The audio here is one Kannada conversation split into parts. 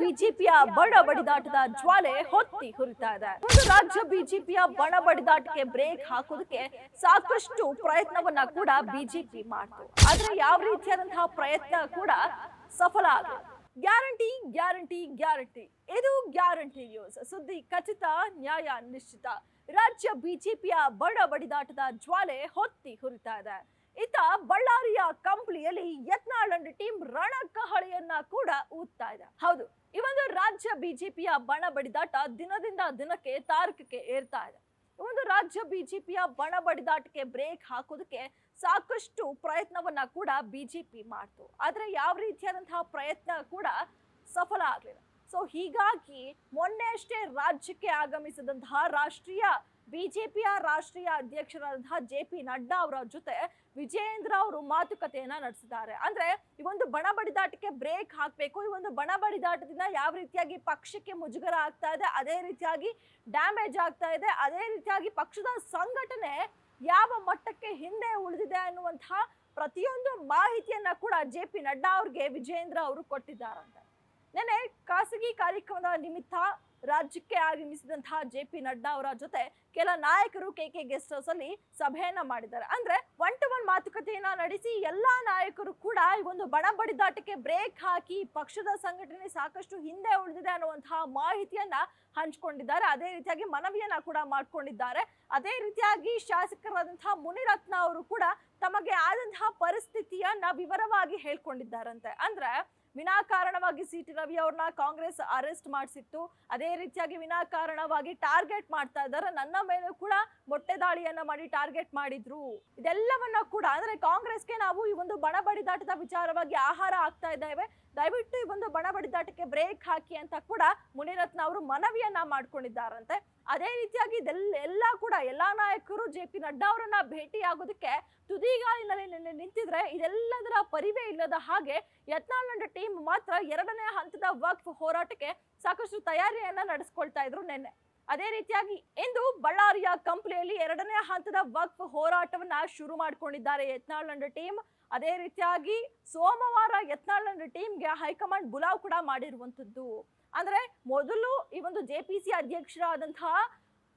ಬಿಜೆಪಿಯ ಬಣ ಬಡಿದಾಟದ ಜ್ವಾಲೆ ಹೊತ್ತಿ ಹುರಿತಾ ಇದೆ. ಒಂದು ರಾಜ್ಯ ಬಿಜೆಪಿಯ ಬಣ ಬಡಿದಾಟಕ್ಕೆ ಬ್ರೇಕ್ ಹಾಕೋದಕ್ಕೆ ಸಾಕಷ್ಟು ಪ್ರಯತ್ನವನ್ನ ಕೂಡ ಬಿಜೆಪಿ ಮಾಡ್ತು. ಆದ್ರೆ ಯಾವ ರೀತಿಯಾದಂತಹ ಪ್ರಯತ್ನ ಕೂಡ ಸಫಲ ಆಗ ಗ್ಯಾರಂಟಿ ಗ್ಯಾರಂಟಿ ಗ್ಯಾರಂಟಿ. ಇದು ಗ್ಯಾರಂಟಿ ನ್ಯೂಸ್. ಸುದ್ದಿ ಖಚಿತ, ನ್ಯಾಯ ನಿಶ್ಚಿತ. ರಾಜ್ಯ ಬಿಜೆಪಿಯ ಬಡ ಬಡಿದಾಟದ ಜ್ವಾಲೆ ಹೊತ್ತಿ ಹುರಿತಾ ಇದೆ. ಇತ್ತ ಬಳ್ಳಾರಿಯ ಕಂಪ್ಲಿಯಲ್ಲಿ ಯತ್ನಾಳ್ ಟೀಮ್ ರಣಕಹಳೆಯನ್ನ ಕೂಡ ಊದ್ತಾ ಇದೆ. ಹೌದು, ಈ ಒಂದು ರಾಜ್ಯ ಬಿಜೆಪಿಯ ಬಣ ಬಡಿದಾಟ ದಿನದಿಂದ ದಿನಕ್ಕೆ ತಾರಕಕ್ಕೆ ಏರ್ತಾ ಇದೆ. ಒಂದು ರಾಜ್ಯ ಬಿಜೆಪಿಯ ಬಣ ಬಡಿದಾಟಕ್ಕೆ ಬ್ರೇಕ್ ಹಾಕೋದಕ್ಕೆ ಸಾಕಷ್ಟು ಪ್ರಯತ್ನವನ್ನ ಕೂಡ ಬಿಜೆಪಿ ಮಾಡ್ತು. ಆದ್ರೆ ಯಾವ ರೀತಿಯಾದಂತಹ ಪ್ರಯತ್ನ ಕೂಡ ಸಫಲ ಆಗಲಿಲ್ಲ. ಸೊ ಹೀಗಾಗಿ ಮೊನ್ನೆ ಅಷ್ಟೇ ರಾಜ್ಯಕ್ಕೆ ಆಗಮಿಸಿದಂತಹ ರಾಷ್ಟ್ರೀಯ ಬಿಜೆಪಿಯ ರಾಷ್ಟ್ರೀಯ ಅಧ್ಯಕ್ಷರಾದಂತಹ ಜೆ ಪಿ ನಡ್ಡಾ ಅವರ ಜೊತೆ ವಿಜಯೇಂದ್ರ ಅವರು ಮಾತುಕತೆಯನ್ನ ನಡೆಸಿದ್ದಾರೆ. ಅಂದ್ರೆ ಈ ಒಂದು ಬಣ ಬಡಿದಾಟಕ್ಕೆ ಬ್ರೇಕ್ ಹಾಕಬೇಕು. ಈ ಒಂದು ಬಣ ಬಡಿದಾಟದಿಂದ ಯಾವ ರೀತಿಯಾಗಿ ಪಕ್ಷಕ್ಕೆ ಮುಜುಗರ ಆಗ್ತಾ ಇದೆ, ಅದೇ ರೀತಿಯಾಗಿ ಡ್ಯಾಮೇಜ್ ಆಗ್ತಾ ಇದೆ, ಅದೇ ರೀತಿಯಾಗಿ ಪಕ್ಷದ ಸಂಘಟನೆ ಯಾವ ಮಟ್ಟಕ್ಕೆ ಹಿಂದೆ ಉಳಿದಿದೆ ಅನ್ನುವಂತಹ ಪ್ರತಿಯೊಂದು ಮಾಹಿತಿಯನ್ನ ಕೂಡ ಜೆ ಪಿ ನಡ್ಡಾ ಅವ್ರಿಗೆ, ವಿಜಯೇಂದ್ರ ಅವರು ಕೊಟ್ಟಿದ್ದಾರಂತೆ. ನೆನೆ ಖಾಸಗಿ ಕಾರ್ಯಕ್ರಮದ ನಿಮಿತ್ತ ರಾಜ್ಯಕ್ಕೆ ಆಗಮಿಸಿದಂತಹ ಜೆ ಪಿ ನಡ್ಡಾ ಅವರ ಜೊತೆ ಕೆಲ ನಾಯಕರು ಕೆ ಕೆ ಗೆಸ್ಟ್ ಹೌಸ್ ಅಲ್ಲಿ ಸಭೆಯನ್ನ ಮಾಡಿದ್ದಾರೆ. ಅಂದ್ರೆ ಒನ್ ಟು ಒನ್ ಮಾತುಕತೆಯನ್ನ ನಡೆಸಿ ಎಲ್ಲಾ ನಾಯಕರು ಕೂಡ ಈ ಒಂದು ಬಣ ಬಡಿದಾಟಕ್ಕೆ ಬ್ರೇಕ್ ಹಾಕಿ ಪಕ್ಷದ ಸಂಘಟನೆ ಸಾಕಷ್ಟು ಹಿಂದೆ ಉಳಿದಿದೆ ಅನ್ನುವಂತಹ ಮಾಹಿತಿಯನ್ನ ಹಂಚಿಕೊಂಡಿದ್ದಾರೆ. ಅದೇ ರೀತಿಯಾಗಿ ಮನವಿಯನ್ನ ಕೂಡ ಮಾಡ್ಕೊಂಡಿದ್ದಾರೆ. ಅದೇ ರೀತಿಯಾಗಿ ಶಾಸಕರಾದಂತಹ ಮುನಿರತ್ನ ಅವರು ಕೂಡ ತಮಗೆ ಆದಂತಹ ಪರಿಸ್ಥಿತಿಯನ್ನ ವಿವರವಾಗಿ ಹೇಳ್ಕೊಂಡಿದ್ದಾರಂತೆ. ಅಂದ್ರೆ ವಿನಾಕಾರಣವಾಗಿ ಸಿ ಟಿ ರವಿ ಅವ್ರನ್ನ ಕಾಂಗ್ರೆಸ್ ಅರೆಸ್ಟ್ ಮಾಡಿಸಿತ್ತು. ಅದೇ ರೀತಿಯಾಗಿ ವಿನಾಕಾರಣವಾಗಿ ಟಾರ್ಗೆಟ್ ಮಾಡ್ತಾ ಇದ್ದಾರೆ. ನನ್ನ ಮೇಲೂ ಕೂಡ ಮೊಟ್ಟೆ ದಾಳಿಯನ್ನ ಮಾಡಿ ಟಾರ್ಗೆಟ್ ಮಾಡಿದ್ರು. ಇದೆಲ್ಲವನ್ನ ಕೂಡ ಅಂದ್ರೆ ಕಾಂಗ್ರೆಸ್ಗೆ ನಾವು ಈ ಒಂದು ಬಣ ಬಡಿದಾಟದ ವಿಚಾರವಾಗಿ ಆಹಾರ ಆಗ್ತಾ ಇದ್ದೇವೆ. ದಯವಿಟ್ಟು ಈ ಒಂದು ಬಣ ಬಡಿದಾಟಕ್ಕೆ ಬ್ರೇಕ್ ಹಾಕಿ ಅಂತ ಕೂಡ ಮುನಿರತ್ನ ಅವರು ಮನವಿಯನ್ನ ಮಾಡ್ಕೊಂಡಿದ್ದಾರಂತೆ. ಅದೇ ರೀತಿಯಾಗಿ ಇದೆಲ್ಲ, ಎಲ್ಲ ಕೂಡ ಎಲ್ಲ ನಾಯಕರು ಜೆ ಪಿ ನಡ್ಡಾ ಅವರನ್ನ ಭೇಟಿಯಾಗೋದಕ್ಕೆ ತುದಿಗಾಲಿನಲ್ಲಿ ನಿನ್ನೆ ನಿಂತಿದ್ರೆ ಇದೆಲ್ಲದರ ಪರಿವೇ ಇಲ್ಲದ ಹಾಗೆ ಯತ್ನಾಳ್ ಅಂಡ್ ಟೀಮ್ ಮಾತ್ರ ಎರಡನೇ ಹಂತದ ವಕ್ಫ್ ಹೋರಾಟಕ್ಕೆ ಸಾಕಷ್ಟು ತಯಾರಿಯನ್ನ ನಡೆಸ್ಕೊಳ್ತಾ ಇದ್ರು ನಿನ್ನೆ. ಅದೇ ರೀತಿಯಾಗಿ ಇಂದು ಬಳ್ಳಾರಿಯ ಕಂಪ್ಲಿಯಲ್ಲಿ ಎರಡನೇ ಹಂತದ ವಕ್ಫ್ ಹೋರಾಟವನ್ನ ಶುರು ಮಾಡಿಕೊಂಡಿದ್ದಾರೆ ಯತ್ನಾಳ್ ಟೀಮ್. ಅದೇ ರೀತಿಯಾಗಿ ಸೋಮವಾರ ಯತ್ನಾಳ್ ಟೀಮ್ಗೆ ಹೈಕಮಾಂಡ್ ಬುಲಾವ್ ಕೂಡ ಮಾಡಿರುವಂತದ್ದು ಅಂದ್ರೆ ಮೊದಲು ಈ ಒಂದು ಜೆ ಪಿ ಸಿ ಅಧ್ಯಕ್ಷರಾದಂತಹ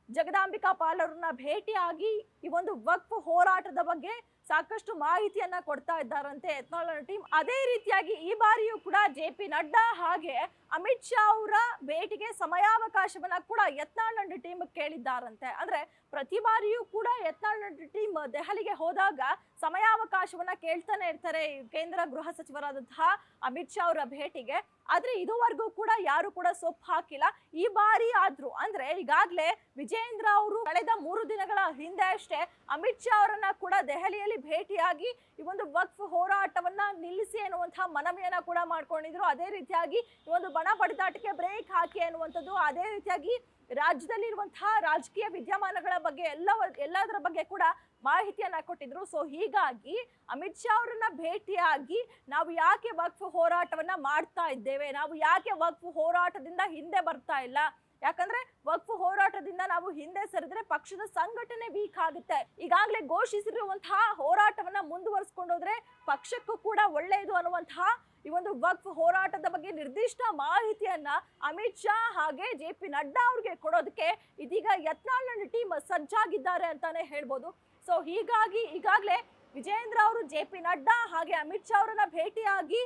ಜಗದಾಂಬಿಕಾ ಪಾಲರನ್ನ ಭೇಟಿಯಾಗಿ ಈ ಒಂದು ವಕ್ಫ್ ಹೋರಾಟದ ಬಗ್ಗೆ ಸಾಕಷ್ಟು ಮಾಹಿತಿಯನ್ನ ಕೊಡ್ತಾ ಇದ್ದಾರಂತೆ ಎಥ್ನಾಲಜಿ ಟೀಮ್ ಅದೇ ರೀತಿಯಾಗಿ ಈ ಬಾರಿಯೂ ಕೂಡ ಜೆ ಪಿ ನಡ್ಡಾ ಹಾಗೆ ಅಮಿತ್ ಶಾ ಅವರ ಭೇಟಿಗೆ ಸಮಯಾವಕಾಶವನ್ನ ಕೂಡ ಯತ್ನಾಳ್ ಅಂಡ್ ಟೀಮ್ ಕೇಳಿದ್ದಾರಂತೆ. ಅಂದ್ರೆ ಪ್ರತಿ ಬಾರಿಯೂ ಕೂಡ ಯತ್ನಾಳ್ ಅಂಡ್ ಟೀಮ್ ದೆಹಲಿಗೆ ಹೋದಾಗ ಸಮಯಾವಕಾಶವನ್ನ ಕೇಳ್ತಾನೆ ಇರ್ತಾರೆ ಕೇಂದ್ರ ಗೃಹ ಸಚಿವರಾದಂತಹ ಅಮಿತ್ ಶಾ ಅವರ ಭೇಟಿಗೆ. ಆದ್ರೆ ಇದುವರೆಗೂ ಕೂಡ ಯಾರು ಕೂಡ ಸೊಪ್ಪು ಹಾಕಿಲ್ಲ. ಈ ಬಾರಿ ಆದ್ರೂ ಅಂದ್ರೆ ಈಗಾಗ್ಲೇ ವಿಜೇಂದ್ರ ಅವರು ಕಳೆದ ಮೂರು ದಿನಗಳ ಹಿಂದೆ ಅಷ್ಟೇ ಅಮಿತ್ ಶಾ ಅವರನ್ನ ಕೂಡ ದೆಹಲಿಯಲ್ಲಿ ಭೇಟಿಯಾಗಿ ಈ ಒಂದು ವಕ್ಫ್ ಹೋರಾಟವನ್ನ ನಿಲ್ಲಿಸಿ ಅನ್ನುವಂತಹ ಮನವಿಯನ್ನ ಕೂಡ ಮಾಡ್ಕೊಂಡಿದ್ರು. ಅದೇ ರೀತಿಯಾಗಿ ಈ ಒಂದು ಬಣ ಬಡಿದಾಟಕ್ಕೆ ಬ್ರೇಕ್ ಹಾಕಿ ಅನ್ನುವಂಥದ್ದು ಅದೇ ರೀತಿಯಾಗಿ ರಾಜ್ಯದಲ್ಲಿರುವಂತಹ ರಾಜಕೀಯ ವಿದ್ಯಮಾನಗಳ ಬಗ್ಗೆ ಎಲ್ಲ ಎಲ್ಲದರ ಬಗ್ಗೆ ಕೂಡ ಮಾಹಿತಿಯನ್ನ ಕೊಟ್ಟಿದ್ರು. ಸೊ ಹೀಗಾಗಿ ಅಮಿತ್ ಶಾ ಅವರನ್ನ ಭೇಟಿಯಾಗಿ ನಾವು ಯಾಕೆ ವಕ್ಫ್ ಹೋರಾಟವನ್ನ ಮಾಡ್ತಾ ಇದ್ದೇವೆ? ನಾವು ಯಾಕೆ ವಕ್ಫ್ ಹೋರಾಟದಿಂದ ಹಿಂದೆ ಬರ್ತಾ ಇಲ್ಲ? ಯಾಕಂದ್ರೆ ವಕ್ಫ್ ಹೋರಾಟದಿಂದ ನಾವು ಹಿಂದೆ ಸರಿದ್ರೆ ಪಕ್ಷದ ಸಂಘಟನೆ ವೀಕ್ ಆಗುತ್ತೆ. ಈಗಾಗಲೇ ಘೋಷಿಸಿರುವಂತಹ ಹೋರಾಟವನ್ನ ಮುಂದುವರಿಸ್ಕೊಂಡೋದ್ರೆ ಪಕ್ಷಕ್ಕೂ ಕೂಡ ಒಳ್ಳೆಯದು ಅನ್ನುವಂತಹ ಈ ಒಂದು ವಕ್ಫ್ ಹೋರಾಟದ ಬಗ್ಗೆ ನಿರ್ದಿಷ್ಟ ಮಾಹಿತಿಯನ್ನ ಅಮಿತ್ ಶಾ ಹಾಗೆ ಜೆ ಪಿ ನಡ್ಡಾ ಅವ್ರಿಗೆ ಕೊಡೋದಕ್ಕೆ ಇದೀಗ ಯತ್ನಾಳ್ ಟೀಮ್ ಸಜ್ಜಾಗಿದ್ದಾರೆ ಅಂತಾನೆ ಹೇಳ್ಬೋದು. ಸೊ ಹೀಗಾಗಿ ಈಗಾಗಲೇ ವಿಜೇಂದ್ರ ಅವರು, ಜೆ ಪಿ ನಡ್ಡಾ ಹಾಗೆ ಅಮಿತ್ ಶಾ ಅವರನ್ನ ಭೇಟಿಯಾಗಿ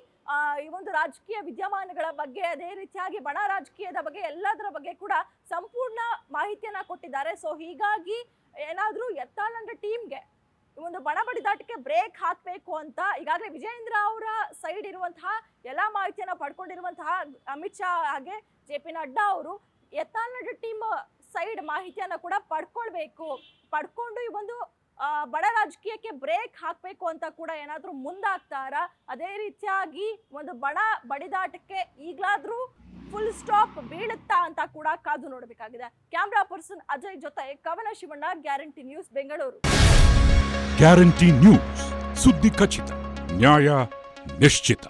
ಈ ಒಂದು ರಾಜಕೀಯ ವಿದ್ಯಮಾನಗಳ ಬಗ್ಗೆ, ಅದೇ ರೀತಿಯಾಗಿ ಬಣ ರಾಜಕೀಯದ ಬಗ್ಗೆ, ಎಲ್ಲದರ ಬಗ್ಗೆ ಕೂಡ ಸಂಪೂರ್ಣ ಮಾಹಿತಿಯನ್ನ ಕೊಟ್ಟಿದ್ದಾರೆ. ಸೊ ಹೀಗಾಗಿ ಏನಾದರೂ ಎತ್ತಾಳಂಡ ಟೀಮ್ಗೆ ಒಂದು ಬಣ ಬಡಿದಾಟಕ್ಕೆ ಬ್ರೇಕ್ ಹಾಕಬೇಕು ಅಂತ, ಈಗಾಗಲೇ ವಿಜಯೇಂದ್ರ ಅವರ ಸೈಡ್ ಇರುವಂತಹ ಎಲ್ಲ ಮಾಹಿತಿಯನ್ನ ಪಡ್ಕೊಂಡಿರುವಂತಹ ಅಮಿತ್ ಶಾ ಹಾಗೆ ಜೆ ಪಿ ನಡ್ಡಾ ಅವರು ಎತ್ತಾಳ್ನಡ್ಡ ಟೀಮ್ ಸೈಡ್ ಮಾಹಿತಿಯನ್ನ ಕೂಡ ಪಡ್ಕೊಳ್ಬೇಕು. ಪಡ್ಕೊಂಡು ಈ ಒಂದು ಬಡ ರಾಜಕೀಯಕ್ಕೆ ಬ್ರೇಕ್ ಹಾಕಬೇಕು ಅಂತ ಕೂಡ ಏನಾದರೂ ಮುಂದಾಗ್ತಾರ? ಅದೇ ರೀತಿಯಾಗಿ ಒಂದು ಬಡ ಬಡಿದಾಟಕ್ಕೆ ಈಗಲಾದರೂ ಫುಲ್ ಸ್ಟಾಪ್ ಬೀಳುತ್ತಾ ಅಂತ ಕೂಡ ಕಾದು ನೋಡಬೇಕಾಗಿದೆ. ಕ್ಯಾಮ್ರಾ ಪರ್ಸನ್ ಅಜಯ್ ಜೊತೆ Kavana Shivanna Guarantee News Bengaluru Guarantee News ಸುದ್ದಿ ಖಚಿತ, ನ್ಯಾಯ ನಿಶ್ಚಿತ.